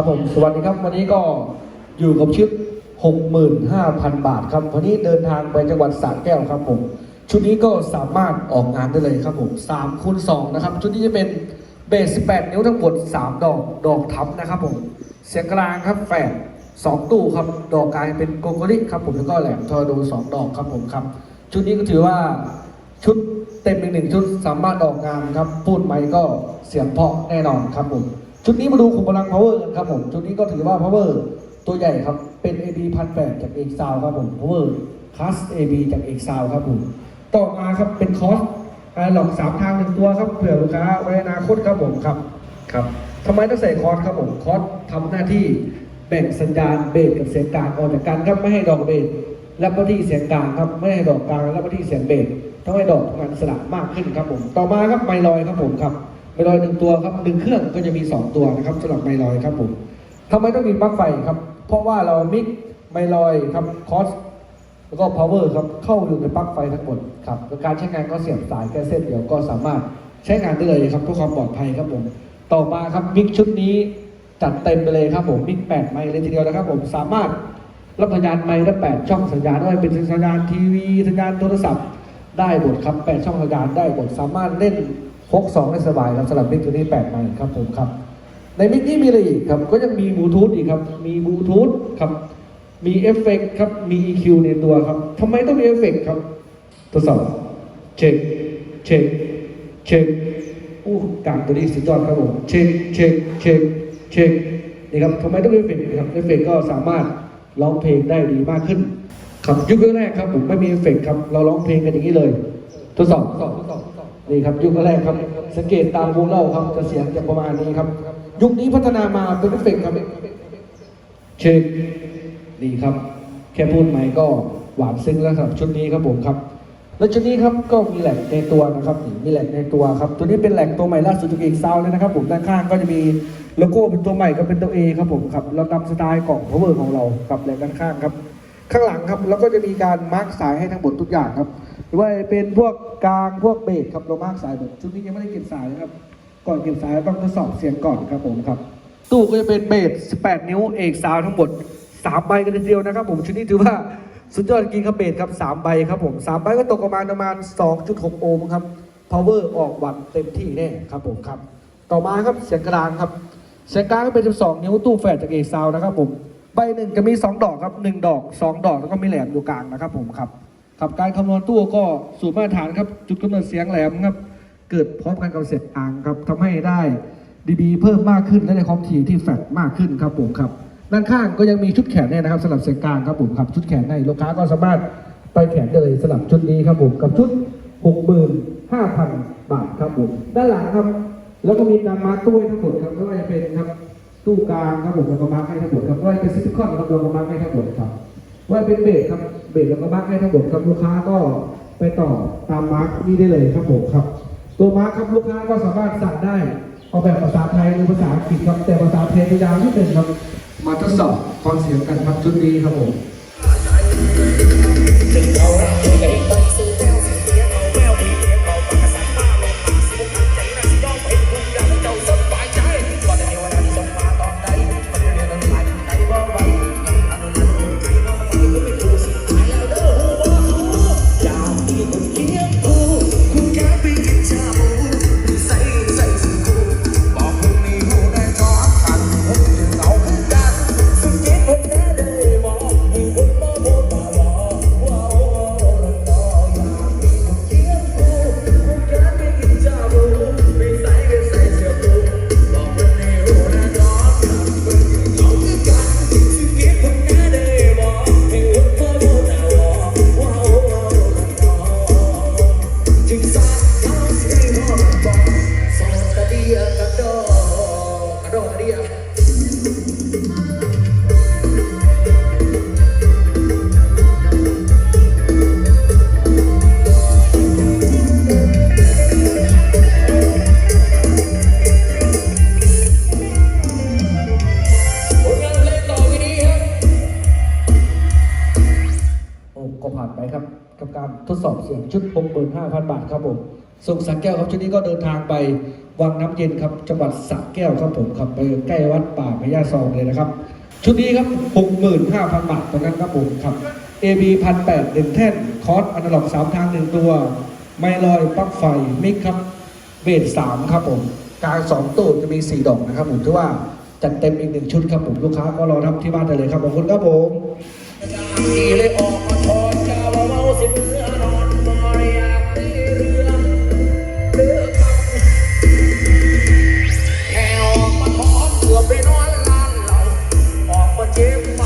ครับผมสวัสดีครับวันนี้ก็อยู่กับชุด 65,000 บาทครับวันนี้เดินทางไปจังหวัดสระแก้วครับผมชุดนี้ก็สามารถออกงานได้เลยครับผม3คูณ2นะครับชุดนี้จะเป็นเบส 18 นิ้วทั้งหมด 3 ดอกดอกทับนะครับผมเสียงกลางครับแฝด2ตู้ครับดอกกลายเป็นโกโกริครับผมแล้วก็แหลมทอร์โด2ดอกครับผมครับ ชุดนี้ก็ถือว่าชุดเต็มอีกหนึ่งชุดสามารถออกงานครับพูดไหมก็เสียงเพาะแน่นอนครับผม ชุดนี้มาดูขุมพลัง power กันครับผมชุดนี้ก็ถือว่า power ตัวใหญ่ครับ เป็น AB พันแจากเอกซาวครับผม power class AB จากเอกซาวครับผม ต่อมาครับเป็นคอสหลอกสามทางหนึ่งตัวครับเผื่อลูกค้าไว้อนาคตครับผมครับครับทำไมต้องใส่คอสครับผมคอสทำหน้าที่แบ่งสัญญาณเบสกับเสียงกลางออกจากกันครับไม่ให้ดอกเบสรับหน้าที่เสียงกลางครับไม่ให้ดอกกลางรับหน้าที่เสียงเบสต้องให้ดอกทำงานอิสระมากขึ้นครับผม ต่อมาครับไมลอยครับผมครับ ไมลอยหนึ่งตัวครับหนึ่งเครื่องก็จะมีสองตัวนะครับสำหรับไมลอยครับผมทำไมต้องมีปลั๊กไฟครับ เพราะว่าเรามิกไมลอยครับคอสแล้วก็ power ครับเข้าอยู่ในปลั๊กไฟทั้งหมดครับและการใช้งานก็เสียบสายแค่เส้นเดียวก็สามารถใช้งานได้เลยครับเพื่อความปลอดภัยครับผม ต่อมาครับมิกชุดนี้จัดเต็มไปเลยครับผมมิกแปดไมค์เลยทีเดียวนะครับผมสามารถรับสัญญาณไมค์ได้8ช่องสัญญาณด้วยเป็นสัญญาณทีวีสัญญาณโทรศัพท์ได้หมดครับ8ช่องสัญญาณได้หมดสามารถเล่น พก2ได้สบายครับสำหรับมิกตัวนี้8ไมค์ครับผมครับ ในมิกนี้มีอะไรอีกครับ ก็ยังมีบลูทูธอีกครับ มีบลูทูธครับ มีเอฟเฟกต์ครับ มี EQ ในตัวครับทำไมต้องมีเอฟเฟกต์ครับทดสอบเช็คเช็คเช็คอู้กลางตัวนี้สุดยอดครับผมเช็คเช็คเช็คเช็คนี่ครับทำไมต้องมีเอฟเฟกต์ครับเอฟเฟกต์ก็สามารถร้องเพลงได้ดีมากขึ้นครับยุคแรกครับผมไม่มีเอฟเฟกต์ครับ เราร้องเพลงกันอย่างนี้เลย ทดสอบทดสอบทดสอบทดสอบ นี่ครับยุคแรกครับ สังเกตตามวงเล่าครับจะเสียงจะประมาณนี้ครับ ยุคนี้พัฒนามาเป็นเอฟเฟกต์ครับเช็คนี่ครับ แค่พูดใหม่ก็หวานซึ้งแล้วสำหรับ ชุดนี้ครับผมครับ แล้วชุดนี้ครับก็มีแหลกในตัวนะครับนี่มีแหลกในตัวครับตัวนี้เป็นแหลกตัวใหม่ล่าสุดจากเอกซาวเลยนะครับ ผมด้านข้างก็จะมีโลโก้เป็นตัวใหม่ก็เป็นตัว A ครับผมครับเรานำสไตล์กล่อง power ของเรากับแหลกด้านข้างครับ ข้างหลังครับแล้วก็จะมีการมาร์กสายให้ทั้งหมดทุกอย่างครับหรือว่าเป็นพวก กลางพวกเบสครับเรามากสายหมดชุดนี้ยังไม่ได้เก็บสายนะครับก่อนเก็บสายต้องทดสอบเสียงก่อนครับผมครับ ตู้ก็จะเป็นเบส 18 นิ้วเอกซาวทั้งหมด3ใบกันทีเดียวนะครับ ผมชุดนี้ถือว่าสุดยอดจริงครับเบสครับ3ใบครับผม3ใบก็ตกประมาณประมาณ 2.6 โอห์มครับ power ออกวันเต็มที่แน่ครับผมครับ ต่อมาครับเสียงกลางครับเสียงกลางก็เป็น 12 นิ้วตู้แฝดจากเอกซาวนะครับผมใบหนึ่งจะมี 2 ดอกครับ 1 ดอก 2 ดอกแล้วก็มีแหลมอยู่กลางนะครับผมครับ ครับการคำนวณตู้ก็สูตรมาตรฐานครับจุดกำเนิดเสียงแหลมครับเกิดพร้อมกันกับเสียงกลางครับทำให้ได้ดีบีเพิ่มมากขึ้นและในความถี่ที่แฟดมากขึ้นครับผมครับด้านข้างก็ยังมีชุดแขนเนี่ยนะครับสำหรับเสียงกลางครับผมครับชุดแขนในลูกค้าก็สามารถไปแขนได้เลยสำหรับชุดนี้ครับผมกับชุด 65,000 บาทครับผมด้านหลังครับ แล้วก็มีการมาตู้ให้ทั้งหมดครับไม่ว่าจะเป็นครับตู้กลางครับผมแล้วก็มาร์คให้ทั้งหมดครับไม่ว่าจะเป็นซิลิคอนครับเราก็มาร์คให้ทั้งหมดครับ ว่าเป็นเบรครับเบรคแล้วก็มาร์กให้ทั้งหมดครับลูกค้าก็ไปต่อตามมาร์กนี่ได้เลยครับผมครับ ตัวมาร์กครับลูกค้าก็สามารถสั่งได้ออกแบบภาษาไทยหรือภาษาอังกฤษครับแต่ภาษาเทยพยายามที่เป็นครับมาทดสอบความเสียงกันครับชุดนี้ครับผม สอบเสียงชุด 65,000 บาทครับผมส่งสังแก้วครับชุดนี้ก็เดินทางไปวังน้ำเย็นครับจังหวัดสระแก้วครับผมครับไปใกล้วัดป่าพญาซองเลยนะครับ ชุดนี้ครับ 65,000 บาทตรงนั้นครับผมครับ AB พันแปดหนึ่งแท่นคอร์สอนาล็อกสามทางหนึ่งตัว ไมลอยปลั๊กไฟมิกครับเบสสามครับผมกลางสองตู้จะมีสี่ดอกนะครับผมถือว่าจัดเต็มอีกหนึ่งชุดครับผมลูกค้าก็รอรับที่บ้านได้เลยครับขอบคุณครับผม gave